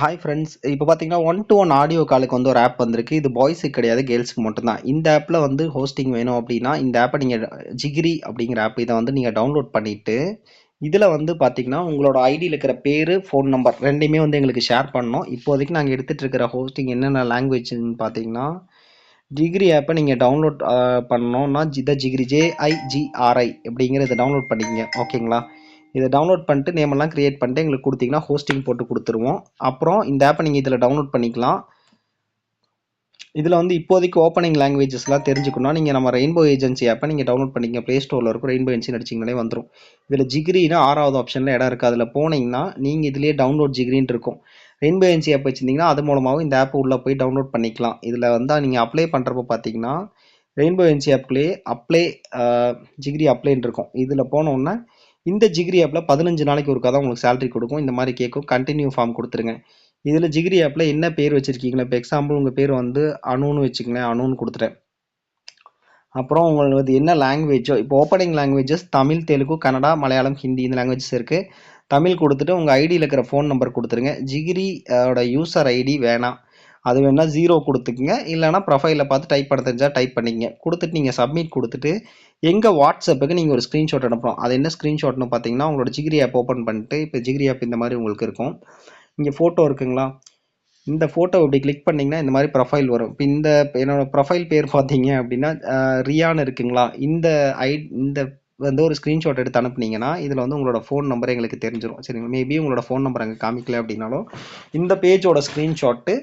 Hi friends இப்போ பார்த்தீங்கன்னா one to one audio காலுக்கு வந்து ஒரு ஆப் வந்திருக்கு. இது பாய்ஸுக்கு கிடையாது கேர்ள்ஸுக்கு மட்டும்தான். இந்த ஆப்பில் வந்து ஹோஸ்டிங் வேணும் அப்படின்னா இந்த ஆப்பை நீங்கள் ஜிகிரி அப்படிங்கிற ஆப் இதை வந்து நீங்கள் டவுன்லோட் பண்ணிவிட்டு இதில் வந்து பார்த்தீங்கன்னா உங்களோட ஐடியில் இருக்கிற பேர் ஃபோன் நம்பர் ரெண்டையுமே வந்து எங்களுக்கு ஷேர் பண்ணணும். இப்போதைக்கு நாங்கள் எடுத்துகிட்டு இருக்கிற ஹோஸ்டிங் என்னென்ன லாங்குவேஜ்னு பார்த்தீங்கன்னா ஜிகிரி ஆப்பை நீங்கள் டவுன்லோட் பண்ணோன்னா இதை ஜிகிரி ஜேஐஜிஆர்ஐ அப்படிங்கிறத டவுன்லோட் பண்ணிக்கங்க. ஓகேங்களா இதை டவுன்லோட் பண்ணிட்டு நேமெல்லாம் க்ரியேட் பண்ணிட்டு எங்களுக்கு கொடுத்தீங்கன்னா ஹோஸ்டிங் போட்டு கொடுத்துருவோம். அப்புறம் இந்த ஆப்பை நீங்கள் இதில் டவுன்லோட் பண்ணிக்கலாம். இதில் வந்து இப்போதைக்கு ஓப்பனிங் லாங்குவேஜஸ்லாம் தெரிஞ்சுக்கணும்னா நீங்கள் நம்ம ரெயின்போ ஏஜென்சி ஆப்பை நீங்கள் டவுன்லோட் பண்ணிங்க ப்ளே ஸ்டோரில் இருக்கும் ரெயின்போ ஏஜென்சி அடிச்சிங்கனாலே வந்துடும் இதில் ஜிகிரினா ஆறாவது ஆப்ஷனில் இடம் இருக்குது அதில் போனீங்கன்னா நீங்கள் இதுலேயே டவுன்லோட் ஜிகிரின்னு இருக்கும். ரெயின்போ ஏஜென்சி ஆப் வச்சுருந்தீங்கன்னா அது மூலமாகவும் இந்த ஆப் உள்ளே போய் டவுன்லோட் பண்ணிக்கலாம். இதில் வந்து நீங்கள் அப்ளை பண்ணுறப்ப பார்த்தீங்கன்னா ரெயின்போ ஏஜென்சி ஆப்லேயே அப்ளை ஜிகிரி அப்ளைன்னு இருக்கும். இதில் போனோன்னா இந்த ஜிகிரி ஆப்பில் பதினஞ்சு நாளைக்கு ஒரு கதை உங்களுக்கு சேலரி கொடுக்கும். இந்த மாதிரி கேட்கும் கண்டினியூ ஃபார்ம் கொடுத்துருங்க. இதில் ஜிகிரி ஆப்பில் என்ன பேர் வச்சுருக்கீங்களா? இப்போ எக்ஸாம்பிள் உங்கள் பேர் வந்து அணுன்னு வச்சுக்கங்களேன். அணுன்னு கொடுத்துட்டேன். அப்புறம் உங்களுக்கு என்ன லாங்குவேஜோ இப்போ ஓப்பனிங் லாங்குவேஜஸ் தமிழ் தெலுங்கு கன்னடா மலையாளம் ஹிந்தி இந்த லாங்குவேஜஸ் இருக்குது தமிழ் கொடுத்துட்டு உங்கள் ஐடியில் இருக்கிற ஃபோன் நம்பர் கொடுத்துருங்க. ஜிகிரியோட யூசர் ஐடி வேணாம். அது வேணால் ஜீரோ கொடுத்துக்குங்க. இல்லைனா ப்ரொஃபைலில் பார்த்து டைப் பண்ண தெரிஞ்சால் டைப் பண்ணிங்க. கொடுத்துட்டு நீங்கள் சப்மிட் கொடுத்துட்டு எங்கள் வாட்ஸ்அப்புக்கு நீங்கள் ஒரு ஸ்க்ரீன்ஷாட் அனுப்பணும். அது என்ன ஸ்க்ரீன்ஷாட்னு பார்த்தீங்கன்னா உங்களோட ஜிகிரி ஆப் ஓப்பன் பண்ணிட்டு இப்போ ஜிகிரி ஆப் இந்த மாதிரி உங்களுக்கு இருக்கும். இங்கே ஃபோட்டோ இருக்குங்களா? இந்த ஃபோட்டோ இப்படி கிளிக் பண்ணிங்கன்னா இந்த மாதிரி ப்ரொஃபைல் வரும். இப்போ இந்த என்னோடய ப்ரொஃபைல் பேர் பார்த்தீங்க அப்படின்னா ரியான் இருக்குங்களா? இந்த ஐ இந்த வந்து ஒரு ஸ்க்ரீன்ஷாட் எடுத்து அனுப்புனீங்கன்னா இதில் வந்து உங்களோட ஃபோன் நம்பர் எங்களுக்கு தெரிஞ்சிடும் சரிங்களா? மேபி உங்களோட ஃபோன் நம்பர் அங்கே காமிக்கல அப்படின்னாலும் இந்த பேஜோட ஸ்க்ரீன்ஷாட்டு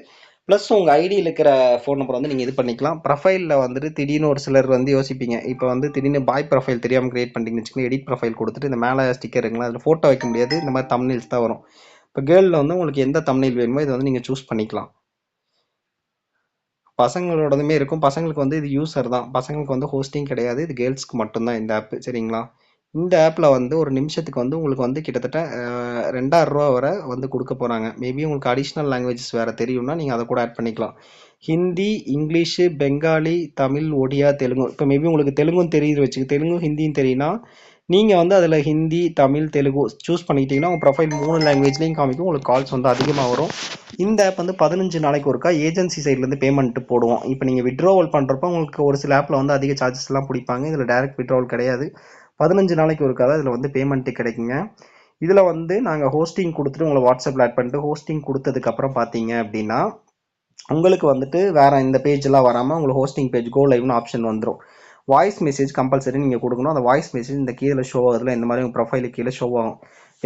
ப்ளஸ் உங்கள் ஐடியில் இருக்கிற ஃபோன் நம்பர் வந்து நீங்கள் இது பண்ணிக்கலாம். ப்ரொஃபைலில் வந்துட்டு திடீர்னு ஒரு சிலர் வந்து யோசிப்பீங்க. இப்போ வந்து திடீர்னு பாய் ப்ரொஃபைல் தெரியாமல் க்ரியேட் பண்ணிட்டீங்கன்னு வச்சுக்கோங்க எடிட் ப்ரொஃபைல் கொடுத்துட்டு இந்த மேலே ஸ்டிக்கர் இருக்குங்களா அதில் ஃபோட்டோ வைக்க முடியாது. இந்த மாதிரி தம்னில்ஸ் தான் வரும். இப்போ கேர்ளில் வந்து உங்களுக்கு எந்த தம்னில் வேணுமோ இதை வந்து நீங்கள் சூஸ் பண்ணிக்கலாம். பசங்களோடதுமே இருக்கும். பசங்களுக்கு வந்து இது யூஸர் தான். பசங்களுக்கு வந்து ஹோஸ்டிங் கிடையாது. இது கேர்ள்ஸ்க்கு மட்டும்தான் இந்த ஆப் சரிங்களா? இந்த ஆப்பில் வந்து ஒரு நிமிஷத்துக்கு வந்து உங்களுக்கு வந்து கிட்டத்தட்ட ரெண்டாயிரம் ரூபா வரை வந்து கொடுக்க போகிறாங்க மேபி உங்களுக்கு அடிஷ்னல் லாங்குவேஜஸ் வேறு தெரியும்னா நீங்கள் அதை கூட ஆட் பண்ணிக்கலாம். ஹிந்தி இங்கிலீஷு பெங்காலி தமிழ் ஒடியா தெலுங்கு. இப்போ மேபி உங்களுக்கு தெலுங்கும் தெரியுது வச்சுக்க. தெலுங்கும் ஹிந்தியும் தெரியும்னா நீங்கள் வந்து அதில் ஹிந்தி தமிழ் தெலுங்கு சூஸ் பண்ணிக்கிட்டிங்கன்னா உங்கள் ப்ரொஃபைல் மூணு லாங்குவேஜ்லேயும் காமிக்கும். உங்களுக்கு கால்ஸ் வந்து அதிகமாக வரும். இந்த ஆப் வந்து பதினஞ்சு நாளைக்கு ஒருக்கா ஏஜென்சி சைட்லேருந்து பேமெண்ட்டு போடுவோம். இப்போ நீங்கள் விட்ரோவல் பண்ணுறப்போ உங்களுக்கு ஒரு சில ஆப்பில் வந்து அதிக சார்ஜஸ்லாம் பிடிப்பாங்க. இதில் டேரக்ட் விட்ரோவல் கிடையாது. பதினஞ்சு நாளைக்கு ஒருக்கா தான் இதில் வந்து பேமெண்ட்டு கிடைக்குங்க. இதில் வந்து நாங்கள் ஹோஸ்டிங் கொடுத்துட்டு உங்களை வாட்ஸ்அப்பில் ஆட் பண்ணிட்டு ஹோஸ்டிங் கொடுத்ததுக்கப்புறம் பார்த்தீங்க அப்படின்னா உங்களுக்கு வந்துட்டு வேறு இந்த பேஜெலாம் வராமல் உங்களுக்கு ஹோஸ்டிங் பேஜ் கோ லைவ்னு ஆப்ஷன் வந்துடும் வாய்ஸ் மெசேஜ் கம்பல்சரி நீங்கள் கொடுக்கணும். அந்த வாய்ஸ் மெசேஜ் இந்த கீழே ஷோ ஆகுதுல இந்த மாதிரி உங்கள் ப்ரொஃபைலு கீழே ஷோ ஆகும்.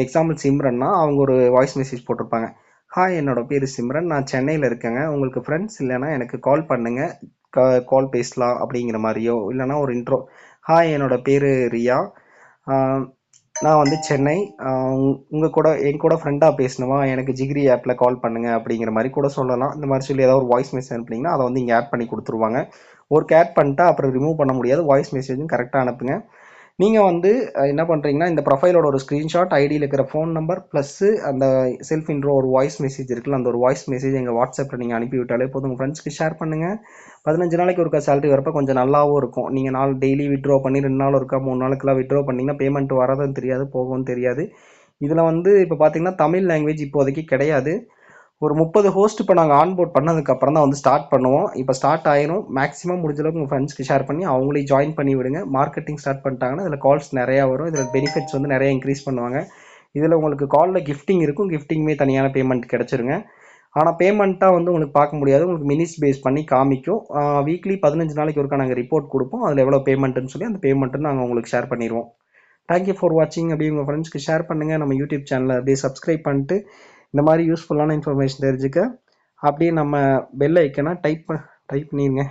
எக்ஸாம்பிள் சிம்ரன்னா அவங்க ஒரு வாய்ஸ் மெசேஜ் போட்டிருப்பாங்க. ஹாய் என்னோட பேர் சிம்ரன் நான் சென்னையில் இருக்கேங்க. உங்களுக்கு ஃப்ரெண்ட்ஸ் இல்லைன்னா எனக்கு கால் பண்ணுங்கள் கால் பேசலாம் அப்படிங்கிற மாதிரியோ இல்லைனா ஒரு இன்ட்ரோ ஹாய் என்னோட பேர் ரியா. நான் வந்து சென்னை. உங்கள் கூட என் கூட ஃப்ரெண்டாக பேசணுமா? எனக்கு ஜிகிரி ஆப்பில் கால் பண்ணுங்கள் அப்படிங்கிற மாதிரி கூட சொல்லலாம். இந்த மாதிரி சொல்லி ஏதாவது ஒரு வாய்ஸ் மெசேஜ் அனுப்புனீங்கன்னா அதை வந்து இங்கே ஆட் பண்ணி கொடுத்துருவாங்க. ஒரு ஆட் பண்ணிட்டா அப்புறம் ரிமூவ் பண்ண முடியாது. வாய்ஸ் மெசேஜும் கரெக்டாக அனுப்புங்க. நீங்கள் வந்து என்ன பண்ணுறீங்கன்னா இந்த ப்ரொஃபைலோட ஒரு ஸ்க்ரீன்ஷாட் ஐடியில் இருக்கிற ஃபோன் நம்பர் ப்ளஸ்ஸு அந்த செல்ஃப் இன்ட்ரோ ஒரு வாய்ஸ் மெசேஜ் இருக்குல்ல அந்த ஒரு வாய்ஸ் மெசேஜ் எங்கள் வாட்ஸ்அப்பில் நீங்கள் அனுப்பிவிட்டாலே போதும். உங்கள் ஃப்ரெண்ட்ஸ்க்கு ஷேர் பண்ணுங்கள் பதினஞ்சு நாளைக்கு ஒருக்கா சேலரி வரப்போ கொஞ்சம் நல்லாவும் இருக்கும். நீங்கள் நாள் டெய்லி விட்ரோ பண்ணி ரெண்டு நாள் இருக்கா மூணு நாளுக்குலாம் விட்ரோ பண்ணிங்கன்னா பேமெண்ட் வரதும் தெரியாது போகவும் தெரியாது. இதில் வந்து இப்போ பார்த்தீங்கன்னா தமிழ் லாங்குவேஜ் இப்போதைக்கு கிடையாது. ஒரு முப்பது ஹோஸ்ட் இப்போ நாங்கள் ஆன்போர்ட் பண்ணதுக்கப்புறம் தான் வந்து ஸ்டார்ட் பண்ணுவோம். இப்போ ஸ்டார்ட் ஆயிரும். மேக்ஸிமம் முடிஞ்ச அளவுக்கு உங்கள் ஃப்ரெண்ட்ஸ்க்கு ஷேர் பண்ணி அவங்களையும் ஜாயின் பண்ணி விடுங்க. மார்க்கெட்டிங் ஸ்டார்ட் பண்ணிட்டாங்கன்னா இதில் கால்ஸ் நிறையா வரும். இதில் பெனிஃபிட்ஸ் வந்து நிறைய இன்க்ரீஸ் பண்ணுவாங்க. இதில் உங்களுக்கு காலில் கிஃப்டிங் இருக்கும். கிஃப்டிங்குமே தனியான பேமெண்ட் கிடச்சிருங்க. ஆனால் பேமெண்ட்டாக வந்து உங்களுக்கு பார்க்க முடியாது. உங்களுக்கு மினிட்ஸ் பேஸ் பண்ணி காமிக்கும். வீக்லி பதினஞ்சு நாளைக்கு ஒருக்கா நாங்கள் ரிப்போர்ட் கொடுப்போம். அதில் எவ்வளோ பேமெண்ட்டுன்னு சொல்லி அந்த பேமெண்ட்டு நாங்கள் உங்களுக்கு ஷேர் பண்ணிடுவோம் தேங்க்யூ ஃபார் வாட்சிங் அப்படி உங்கள் ஃப்ரெண்ட்ஸ்க்கு ஷேர் பண்ணுங்கள் நம்ம யூடியூப் சேனலை அப்படியே சப்ஸ்கிரைப் பண்ணிட்டு இந்த மாதிரி யூஸ்ஃபுல்லான இன்ஃபர்மேஷன் தெரிஞ்சுக்க அப்படியே நம்ம பெல் ஐக்கனை டைப் டைப் பண்ணிடுங்க